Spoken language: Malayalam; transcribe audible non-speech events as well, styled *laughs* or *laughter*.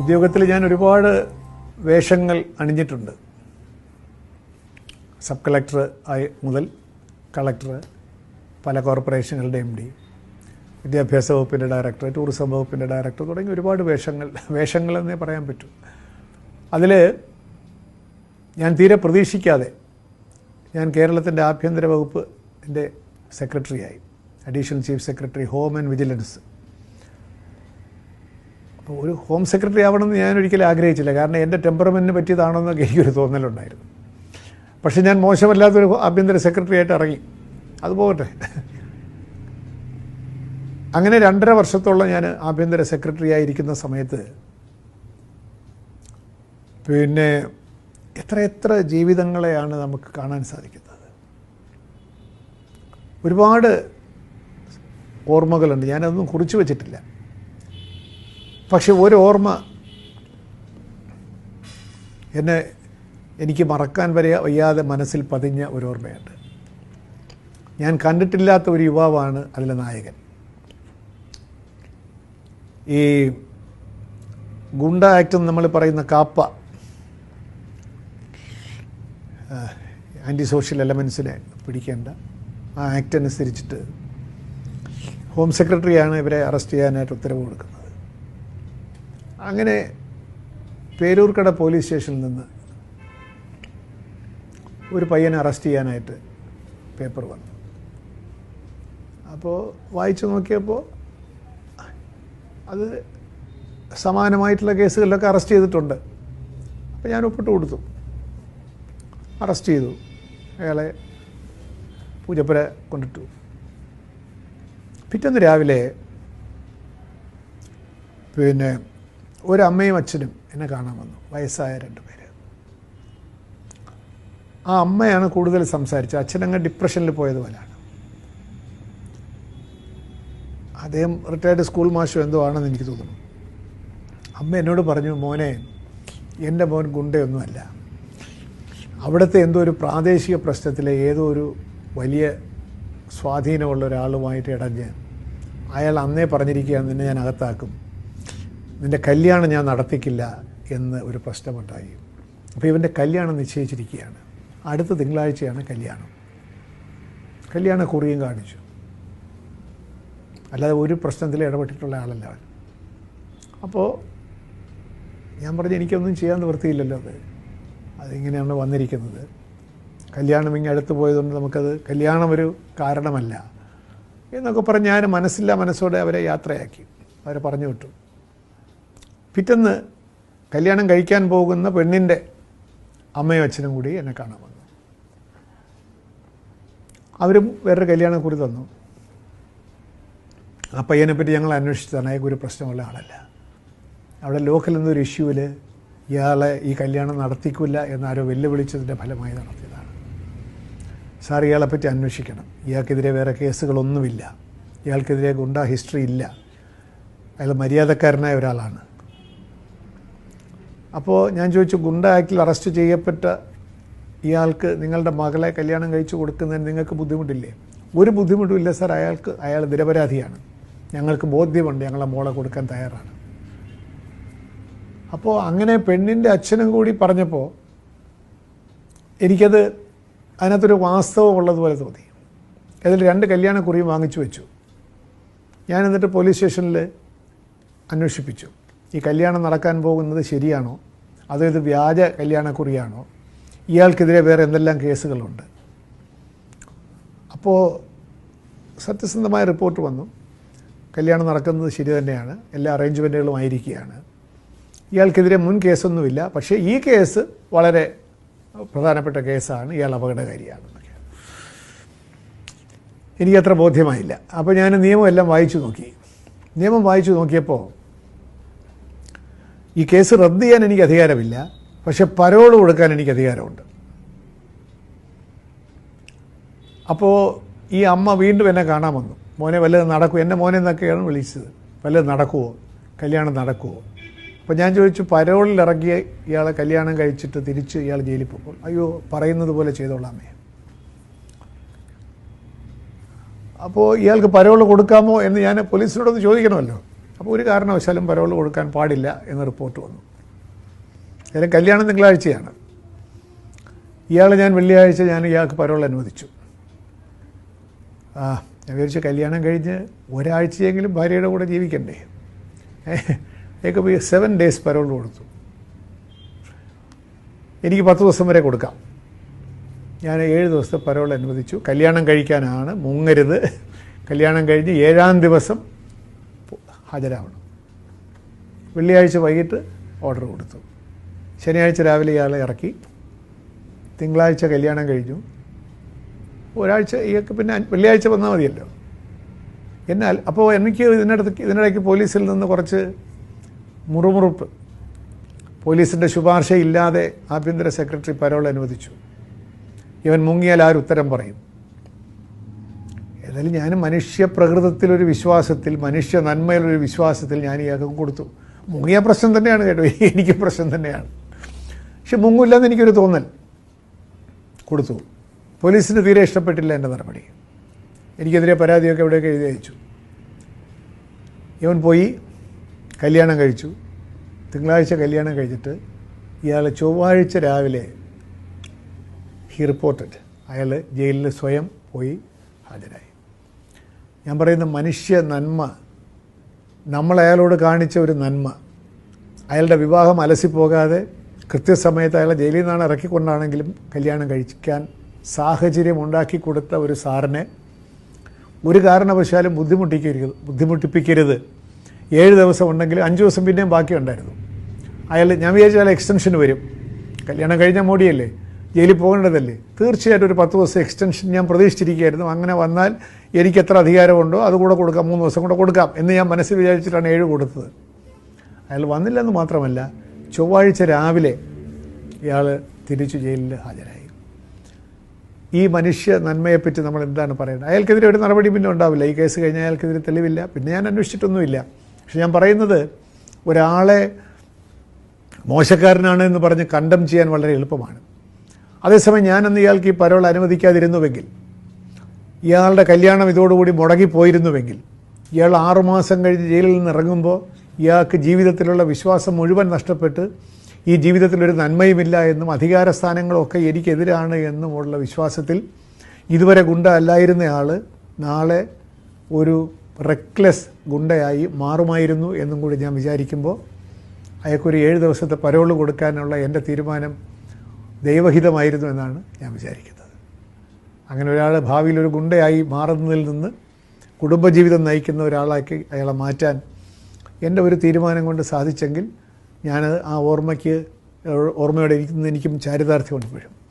ഉദ്യോഗത്തിൽ ഞാൻ ഒരുപാട് വേഷങ്ങൾ അണിഞ്ഞിട്ടുണ്ട്. സബ് കളക്ടർ ആയി മുതൽ കളക്ടർ പല കോർപ്പറേഷനുകളുടെ എം ഡി വിദ്യാഭ്യാസ വകുപ്പിന്റെ ഡയറക്ടർ ടൂറിസം വകുപ്പിന്റെ ഡയറക്ടർ തുടങ്ങി ഒരുപാട് വേഷങ്ങൾ വേഷങ്ങൾ എന്നേ പറയാൻ പറ്റൂ. അതിൽ ഞാൻ തീരെ പ്രതീക്ഷിക്കാതെ ഞാൻ കേരളത്തിന്റെ ആഭ്യന്തര വകുപ്പിന്റെ സെക്രട്ടറിയായി additional chief secretary home and vigilance. അപ്പോൾ ഒരു ഹോം സെക്രട്ടറി ആവണമെന്ന് ഞാൻ ഒരിക്കലും ആഗ്രഹിച്ചില്ല. കാരണം എന്റെ ടെമ്പറമെന്റിന് പറ്റിയതാണെന്നൊക്കെ എനിക്കൊരു തോന്നലുണ്ടായിരുന്നു. പക്ഷേ ഞാൻ മോശമല്ലാത്തൊരു ആഭ്യന്തര സെക്രട്ടറി ആയിട്ട് ഇറങ്ങി. അത് പോകട്ടെ. അങ്ങനെ രണ്ടര വർഷത്തോളം ഞാൻ ആഭ്യന്തര സെക്രട്ടറി ആയിരിക്കുന്ന സമയത്ത് പിന്നെ എത്ര എത്ര ജീവിതങ്ങളെയാണ് നമുക്ക് കാണാൻ സാധിക്കുന്നത്. ഒരുപാട് ഓർമ്മകളുണ്ട്. ഞാനതൊന്നും കുറിച്ച് വച്ചിട്ടില്ല. പക്ഷെ ഒരു ഓർമ്മ എന്നെ എനിക്ക് മറക്കാൻ വരെ വയ്യാതെ മനസ്സിൽ പതിഞ്ഞ ഒരു ഓർമ്മയുണ്ട്. ഞാൻ കണ്ടിട്ടില്ലാത്ത ഒരു യുവാവാണ് അതിലെ നായകൻ. ഈ ഗുണ്ട ആക്ട് എന്ന് നമ്മൾ പറയുന്ന കാപ്പ ആന്റി സോഷ്യൽ എലമെൻസിനെ പിടിക്കേണ്ട. ആ ആക്ട് അനുസരിച്ചിട്ട് ഹോം സെക്രട്ടറിയാണ് ഇവരെ അറസ്റ്റ് ചെയ്യാനായിട്ട് ഉത്തരവ് കൊടുക്കുന്നത്. അങ്ങനെ പേരൂർക്കട പോലീസ് സ്റ്റേഷനിൽ നിന്ന് ഒരു പയ്യനെ അറസ്റ്റ് ചെയ്യാനായിട്ട് പേപ്പർ വന്നു. അപ്പോൾ വായിച്ചു നോക്കിയപ്പോൾ അത് സമാനമായിട്ടുള്ള കേസുകളിലൊക്കെ അറസ്റ്റ് ചെയ്തിട്ടുണ്ട്. അപ്പോൾ ഞാൻ ഒപ്പിട്ട് കൊടുത്തു. അറസ്റ്റ് ചെയ്തു. അയാളെ പൂജപ്പുര കൊണ്ടിട്ടു. പിറ്റേന്ന് രാവിലെ പിന്നെ ഒരമ്മയും അച്ഛനും എന്നെ കാണാൻ വന്നു. വയസ്സായ രണ്ട് പേര്. ആ അമ്മയാണ് കൂടുതൽ സംസാരിച്ചത്. അച്ഛനങ്ങ് ഡിപ്രഷനിൽ പോയതുപോലെയാണ് അദ്ദേഹം റിട്ടയർഡ് സ്കൂൾ മാഷോ എന്തോ ആണെന്ന് എനിക്ക് തോന്നുന്നു. അമ്മ എന്നോട് പറഞ്ഞു മോനെ എന്റെ മോൻ ഗുണ്ടയൊന്നുമല്ല. അവിടുത്തെ എന്തോ ഒരു പ്രാദേശിക പ്രശ്നത്തിലെ ഏതോ ഒരു വലിയ സ്വാധീനമുള്ള ഒരാളുമായിട്ട് ഇടഞ്ഞ് അയാൾ അന്നേ പറഞ്ഞിരിക്കുകയാണ് നിന്നെ ഞാൻ അകത്താക്കും. നിന്റെ കല്യാണം ഞാൻ നടത്തിക്കില്ല എന്ന് ഒരു പ്രശ്നമുണ്ടായി. അപ്പോൾ ഇവന്റെ കല്യാണം നിശ്ചയിച്ചിരിക്കുകയാണ്. അടുത്ത തിങ്കളാഴ്ചയാണ് കല്യാണം. കല്യാണ കുറിയും കാണിച്ചു. അല്ലാതെ ഒരു പ്രശ്നത്തിൽ ഇടപെട്ടിട്ടുള്ള ആളല്ല അവൻ. അപ്പോൾ ഞാൻ പറഞ്ഞു എനിക്കൊന്നും ചെയ്യാൻ നിവൃത്തിയില്ലല്ലോ അത്. അതിങ്ങനെയാണ് വന്നിരിക്കുന്നത്. കല്യാണം ഇങ്ങനെ അടുത്ത് പോയതുകൊണ്ട് നമുക്കത് കല്യാണം ഒരു കാരണമല്ല. എന്നൊക്കെ പറഞ്ഞ് ഞാൻ മനസ്സില്ല മനസ്സോടെ അവരെ യാത്രയാക്കി. അവരെ പറഞ്ഞു വിട്ടു. പിറ്റേന്ന് കല്യാണം കഴിക്കാൻ പോകുന്ന പെണ്ണിന്റെ അമ്മയും അച്ഛനും കൂടി എന്നെ കാണാൻ വന്നു. അവരും വേറൊരു കല്യാണക്കുറി തന്നു. ആ പയ്യനെ പറ്റി ഞങ്ങൾ അന്വേഷിച്ചതാണ് അയാൾക്ക് ഒരു പ്രശ്നമുള്ള ആളല്ല. അവിടെ ലോക്കൽ എന്നൊരു ഇഷ്യൂവിൽ ഇയാളെ ഈ കല്യാണം നടത്തിക്കില്ല എന്നാരോ വെല്ലുവിളിച്ചതിന്റെ ഫലമായി നടത്തിയതാണ്. സാർ ഇയാളെപ്പറ്റി അന്വേഷിക്കണം. ഇയാൾക്കെതിരെ വേറെ കേസുകളൊന്നുമില്ല. ഇയാൾക്കെതിരെ ഗുണ്ട ഹിസ്റ്ററി ഇല്ല. അയാൾ മര്യാദക്കാരനായ ഒരാളാണ്. അപ്പോൾ ഞാൻ ചോദിച്ചു ഗുണ്ട ആക്ടിൽ അറസ്റ്റ് ചെയ്യപ്പെട്ട ഇയാൾക്ക് നിങ്ങളുടെ മകളെ കല്യാണം കഴിച്ചു കൊടുക്കുന്നതിന് നിങ്ങൾക്ക് ബുദ്ധിമുട്ടില്ലേ? ഒരു ബുദ്ധിമുട്ടും ഇല്ല സാർ. അയാൾക്ക് അയാൾ നിരപരാധിയാണ്. ഞങ്ങൾക്ക് ബോധ്യമുണ്ട് ഞങ്ങളെ മോളെ കൊടുക്കാൻ തയ്യാറാണ്. അപ്പോൾ അങ്ങനെ പെണ്ണിന്റെ അച്ഛനും കൂടി പറഞ്ഞപ്പോൾ എനിക്കത് അതിനകത്തൊരു വാസ്തവം ഉള്ളതുപോലെ തോന്നി. അതിൽ രണ്ട് കല്യാണക്കുറിയും വാങ്ങിച്ചു വെച്ചു. ഞാൻ എന്നിട്ട് പോലീസ് സ്റ്റേഷനിൽ അന്വേഷിപ്പിച്ചു. ഈ കല്യാണം നടക്കാൻ പോകുന്നത് ശരിയാണോ? അതോ ഇത് വ്യാജ കല്യാണക്കുറിയാണോ? ഇയാൾക്കെതിരെ വേറെ എന്തെല്ലാം കേസുകളുണ്ട്? അപ്പോൾ സത്യസന്ധമായ റിപ്പോർട്ട് വന്നു. കല്യാണം നടക്കുന്നത് ശരി തന്നെയാണ്. എല്ലാ അറേഞ്ച്മെന്റുകളും ആയിരിക്കുകയാണ്. ഇയാൾക്കെതിരെ മുൻ കേസൊന്നുമില്ല. പക്ഷേ ഈ കേസ് വളരെ പ്രധാനപ്പെട്ട കേസാണ്. ഇയാൾ അപകടകാരിയാണ് എനിക്കത്ര ബോധ്യമായില്ല. അപ്പോൾ ഞാൻ നിയമം എല്ലാം വായിച്ചു നോക്കി. നിയമം വായിച്ചു നോക്കിയപ്പോൾ ഈ കേസ് റദ്ദ് ചെയ്യാൻ എനിക്ക് അധികാരമില്ല. പക്ഷെ പരോൾ കൊടുക്കാൻ എനിക്ക് അധികാരമുണ്ട്. അപ്പോൾ ഈ അമ്മ വീണ്ടും എന്നെ കാണാൻ വന്നു. മോനെ വല്ലതും നടക്കൂ. എന്നെ മോനെ എന്നൊക്കെയാണ് വിളിച്ചത്. വല്ലതും നടക്കുമോ കല്യാണം നടക്കുമോ അപ്പോൾ ഞാൻ ചോദിച്ചു പരോളിൽ ഇറങ്ങിയ ഇയാളെ കല്യാണം കഴിച്ചിട്ട് തിരിച്ച് ഇയാൾ ജയിലിൽ പോകുമ്പോൾ അയ്യോ പറയുന്നത് പോലെ ചെയ്തോളാമേ അപ്പോൾ ഇയാൾക്ക് പരോൾ കൊടുക്കാമോ എന്ന് ഞാൻ പോലീസിനോടൊന്ന് ചോദിക്കണമല്ലോ. അപ്പോൾ ഒരു കാരണവശാലും പരോൾ കൊടുക്കാൻ പാടില്ല എന്ന് റിപ്പോർട്ട് വന്നു. അതിന് കല്യാണം തിങ്കളാഴ്ചയാണ്. ഇയാൾ ഞാൻ വെള്ളിയാഴ്ച ഞാൻ ഇയാൾക്ക് പരോൾ അനുവദിച്ചു. ആ ഞാൻ വിചാരിച്ചു കല്യാണം കഴിഞ്ഞ് ഒരാഴ്ചയെങ്കിലും ഭാര്യയുടെ കൂടെ ജീവിക്കണ്ടേ? പോയി സെവൻ ഡേയ്സ് പരോൾ കൊടുത്തു. എനിക്ക് പത്ത് ദിവസം വരെ കൊടുക്കാം. ഞാൻ ഏഴ് ദിവസത്തെ പരോൾ അനുവദിച്ചു. കല്യാണം കഴിക്കാനാണ് മുങ്ങരുത്. കല്യാണം കഴിഞ്ഞ് ഏഴാം ദിവസം ഹാജരാവണം. വെള്ളിയാഴ്ച വൈകിട്ട് ഓർഡർ കൊടുത്തു. ശനിയാഴ്ച രാവിലെ ഇയാളെ ഇറക്കി. തിങ്കളാഴ്ച കല്യാണം കഴിഞ്ഞു. ഒരാഴ്ച ഇയാൾക്ക് പിന്നെ വെള്ളിയാഴ്ച വന്നാൽ മതിയല്ലോ. എന്നാൽ അപ്പോൾ എനിക്ക് ഇതിനടുത്ത് ഇതിനിടയ്ക്ക് പോലീസിൽ നിന്ന് കുറച്ച് മുറുമുറുപ്പ്. പോലീസിന്റെ ശുപാർശയില്ലാതെ ആഭ്യന്തര സെക്രട്ടറി പരോൾ അനുവദിച്ചു. ഇവൻ മുങ്ങിയാൽ ആര് ഉത്തരം പറയും? ഏതായാലും ഞാൻ മനുഷ്യ പ്രകൃതത്തിലൊരു വിശ്വാസത്തിൽ മനുഷ്യ നന്മയിലൊരു വിശ്വാസത്തിൽ ഞാൻ ഇയാൾക്ക് കൊടുത്തു. മുങ്ങിയ പ്രശ്നം തന്നെയാണ് കേട്ടോ. *laughs* എനിക്ക് പ്രശ്നം തന്നെയാണ്. പക്ഷെ മുങ്ങില്ലെന്ന് എനിക്കൊരു തോന്നൽ കൊടുത്തു. പോലീസിന് തീരെ ഇഷ്ടപ്പെട്ടില്ല എന്റെ നടപടി. എനിക്കെതിരെ പരാതിയൊക്കെ എവിടെയൊക്കെ എഴുതി അയച്ചു. ഇവൻ പോയി കല്യാണം കഴിച്ചു. തിങ്കളാഴ്ച കല്യാണം കഴിച്ചിട്ട് ഇയാൾ ചൊവ്വാഴ്ച രാവിലെ ഹി റിപ്പോർട്ടഡ് അയാൾ ജയിലിൽ സ്വയം പോയി ഹാജരായി. ഞാൻ പറയുന്ന മനുഷ്യ നന്മ. നമ്മൾ അയാളോട് കാണിച്ച ഒരു നന്മ. അയാളുടെ വിവാഹം അലസിപ്പോകാതെ കൃത്യസമയത്ത് അയാളെ ജയിലിൽ നിന്നാണ് ഇറക്കിക്കൊണ്ടാണെങ്കിലും കല്യാണം കഴിക്കാൻ സാഹചര്യം ഉണ്ടാക്കി കൊടുത്ത ഒരു സാറിനെ ഒരു കാരണവശാലും ബുദ്ധിമുട്ടിക്കരുത് ബുദ്ധിമുട്ടിപ്പിക്കരുത്. ഏഴ് ദിവസം ഉണ്ടെങ്കിൽ അഞ്ച് ദിവസം പിന്നെയും ബാക്കി ഉണ്ടായിരുന്നു അയാൾ ഞാൻ വിചാരിച്ച അയാൾ എക്സ്റ്റൻഷൻ വരും. കല്യാണം കഴിഞ്ഞ മോടിയല്ലേ? ജയിലിൽ പോകേണ്ടതല്ലേ? തീർച്ചയായിട്ടും ഒരു പത്ത് ദിവസം എക്സ്റ്റൻഷൻ ഞാൻ പ്രതീക്ഷിച്ചിരിക്കുകയായിരുന്നു. അങ്ങനെ വന്നാൽ എനിക്ക് എത്ര അധികാരമുണ്ടോ അതുകൂടെ കൊടുക്കാം മൂന്ന് ദിവസം കൂടെ കൊടുക്കാം എന്ന് ഞാൻ മനസ്സിൽ വിചാരിച്ചിട്ടാണ് ഏഴ് കൊടുത്തത്. അയാൾ വന്നില്ലെന്ന് മാത്രമല്ല ചൊവ്വാഴ്ച രാവിലെ ഇയാൾ തിരിച്ചു ജയിലിൽ ഹാജരായി. ഈ മനുഷ്യ നന്മയെപ്പറ്റി നമ്മൾ എന്താണ് പറയുന്നത് അയാൾക്കെതിരെ ഒരു നടപടി പിന്നെ ഉണ്ടാവില്ല. ഈ കേസ് കഴിഞ്ഞാൽ അയാൾക്കെതിരെ തെളിവില്ല. പിന്നെ ഞാൻ അന്വേഷിച്ചിട്ടൊന്നുമില്ല. പക്ഷെ ഞാൻ പറയുന്നത് ഒരാളെ മോശക്കാരനാണ് എന്ന് പറഞ്ഞ് കണ്ടം ചെയ്യാൻ വളരെ എളുപ്പമാണ്. അതേസമയം ഞാനന്ന് ഇയാൾക്ക് ഈ പരോൾ അനുവദിക്കാതിരുന്നുവെങ്കിൽ ഇയാളുടെ കല്യാണം ഇതോടുകൂടി മുടങ്ങിപ്പോയിരുന്നുവെങ്കിൽ ഇയാൾ ആറുമാസം കഴിഞ്ഞ് ജയിലിൽ നിന്ന് ഇറങ്ങുമ്പോൾ ഇയാൾക്ക് ജീവിതത്തിലുള്ള വിശ്വാസം മുഴുവൻ നഷ്ടപ്പെട്ട് ഈ ജീവിതത്തിലൊരു നന്മയുമില്ല എന്നും അധികാര സ്ഥാനങ്ങളൊക്കെ എനിക്കെതിരാണ് എന്നുമുള്ള വിശ്വാസത്തിൽ ഇതുവരെ ഗുണ്ട അല്ലായിരുന്നയാൾ നാളെ ഒരു റെക്ലെസ് ഗുണ്ടയായി മാറുമായിരുന്നു എന്നും കൂടി ഞാൻ വിചാരിക്കുമ്പോൾ അയാൾക്കൊരു ഏഴ് ദിവസത്തെ പരോൾ കൊടുക്കാനുള്ള എന്റെ തീരുമാനം ദൈവഹിതമായിരുന്നു എന്നാണ് ഞാൻ വിചാരിക്കുന്നത്. അങ്ങനെ ഒരാൾ ഭാവിയിൽ ഒരു ഗുണ്ടയായി മാറുന്നതിൽ നിന്ന് കുടുംബജീവിതം നയിക്കുന്ന ഒരാളാക്കി അയാളെ മാറ്റാൻ എന്റെ ഒരു തീരുമാനം കൊണ്ട് സാധിച്ചെങ്കിൽ ഞാൻ ആ ഓർമ്മയ്ക്ക് ഓർമ്മയോടെ ഇരിക്കുന്നത് എനിക്കും ചാരിതാർത്ഥ്യമുണ്ട് ഇപ്പോഴും